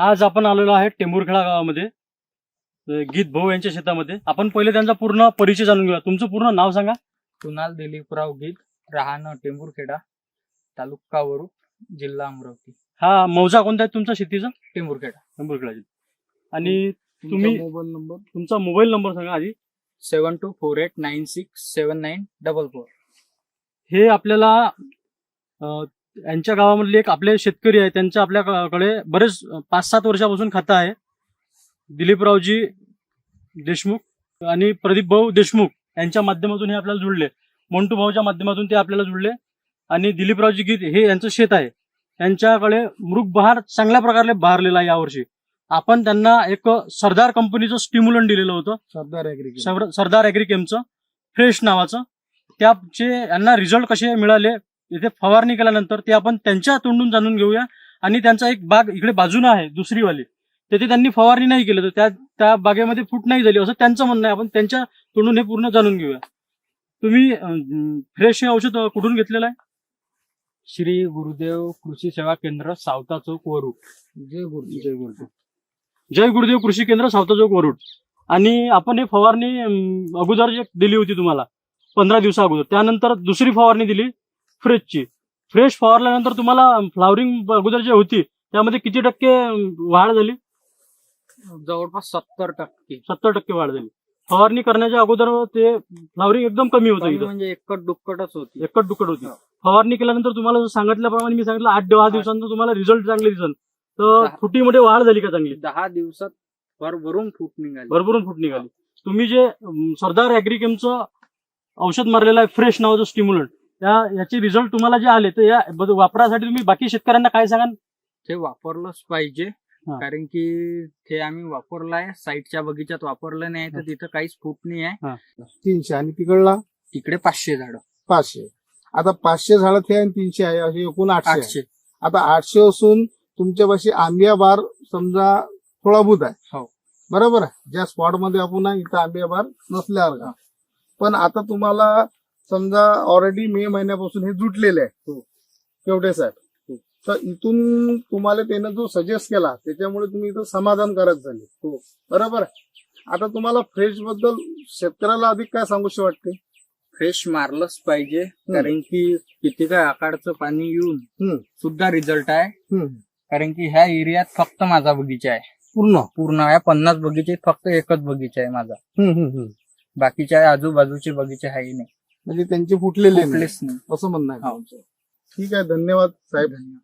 आज आपण आलेलो आहे टेंभुरखेडा गावामध्ये गीत भाऊ यांच्या शेतामध्ये. आपण पहिले त्यांचा पूर्ण परिचय जाणून घेऊया. तुमचं पूर्ण नाव सांगा. कुणाल दिलीपराव गीत राहणं टेंभुरखेडा तालुका वरुड जिल्हा अमरावती. हा मौजा कोणता आहे तुमचा शेतीचा? टेंभुरखेडा. टेंभुरखेडाची आणि तुम्ही- मोबाईल नंबर तुमचा मोबाईल नंबर सांगा आधी. Seven two four eight nine six seven nine double four. हे आपल्याला यांच्या गावामधले एक आपले शेतकरी आहे त्यांच्या आपल्याकडे बरेच पाच सात वर्षापासून खातं आहे. दिलीपरावजी देशमुख आणि प्रदीप भाऊ देशमुख यांच्या माध्यमातून हे आपल्याला जुळले. मोंटू भाऊच्या माध्यमातून ते आपल्याला जुळले. आणि दिलीपरावजी गीत हे यांचं शेत आहे. त्यांच्याकडे मृग बहार चांगल्या प्रकारे बहारलेला आहे यावर्षी. आपण त्यांना एक सरदार कंपनीचं स्टिम्युलन दिलेलं होतं. सरदार ऍग्री सर- सरदार ॲग्रिकेमचं फ्रेश नावाचं. त्याचे यांना रिझल्ट कसे मिळाले? इथे फवारणी केल्यानंतर ते आपण त्यांच्या तोंडून जाणून घेऊया. आणि त्यांचा एक बाग इकडे बाजूनं आहे दुसरीवाली. तिथे त्यांनी फवारणी नाही केलं तर त्या त्या बागेमध्ये फूट नाही झाली असं त्यांचं म्हणणं आहे. आपण त्यांच्या तोंडून हे पूर्ण जाणून घेऊया. तुम्ही फ्रेश हे औषध कुठून घेतलेलं आहे? श्री गुरुदेव कृषी सेवा केंद्र सावता चौक वरुड. जय गुरुजी जय गुरुदेव. जय गुरुदेव कृषी केंद्र सावता चौक वरुड. आणि आपण हे फवारणी अगोदर जे दिली होती तुम्हाला पंधरा दिवसा अगोदर त्यानंतर दुसरी फवारणी दिली. फ्रेशची फ्रेश फवारल्यानंतर तुम्हाला फ्लावरिंग अगोदर जे होती त्यामध्ये किती टक्के वाढ झाली? जवळपास सत्तर टक्के. सत्तर टक्के वाढ झाली. फवारणी करण्याच्या अगोदर ते फ्लावरिंग एकदम कमी होतं इथं. म्हणजे एकट दुक्कटच होती. एकट दुकट होती. फवारणी केल्यानंतर तुम्हाला सांगितल्याप्रमाणे मी सांगितलं आठ दहा दिवसांनंतर तुम्हाला रिझल्ट चांगले दिसन. तर फुटीमध्ये वाढ झाली का चांगली? दहा दिवसात भरभरून फूट निघाली. भरभरून फूट निघाली. तुम्ही जे सरदार ॲग्रिकेमचं औषध मारलेलं आहे फ्रेश नावाचं स्टिम्युलंट त्या याचे रिझल्ट तुम्हाला जे आले तर या बद- वापरासाठी तुम्ही बाकी शेतकऱ्यांना काय सांगाल? ते वापरलंच पाहिजे. हा. कारण की ते आम्ही वापरलाय साईडच्या बघिच्यात वापरलं नाही तर तिथं काहीच फूट नाही आहे. तीनशे आणि तिकडला? तिकडे पाचशे झाड. पाचशे. आता पाचशे झाडं ते आणि तीनशे आहे असे एकूण आठशे आहे. आठशे. आता आठशे असून तुमच्यापाशी आंबिया बार समजा थोडा भूत आहे. हो. बरोबर आहे. ज्या स्पॉटमध्ये आपण आहे इथं आंबिया बार नसल्यावर का पण आता तुम्हाला समजा ऑलरेडी मे महिन्यापासून हे जुटलेले आहे. हो. केवढे साहेब. तर इथून तुम्हाला त्यानं जो सजेस्ट केला त्याच्यामुळे तुम्ही इथं समाधानकारक झाले. हो. बरोबर आहे? आता तुम्हाला फ्रेशबद्दल शेतकऱ्याला अधिक काय सांगूशी वाटते? फ्रेश मारलंच पाहिजे कारण की किती काय आकाडचं पाणी येऊन. सुद्धा रिझल्ट आहे. कारण की ह्या एरियात फक्त माझा बगीचा आहे. पूर्ण? पूर्ण ह्या पन्नास बगीचे फक्त एकच बगीचा आहे माझा. बाकीच्या आजूबाजूचे बगीचे आहे नाही. म्हणजे त्यांचे फुटलेले नाही. असं म्हणणं आहे हो. ठीक आहे धन्यवाद साहेब धन्यवाद.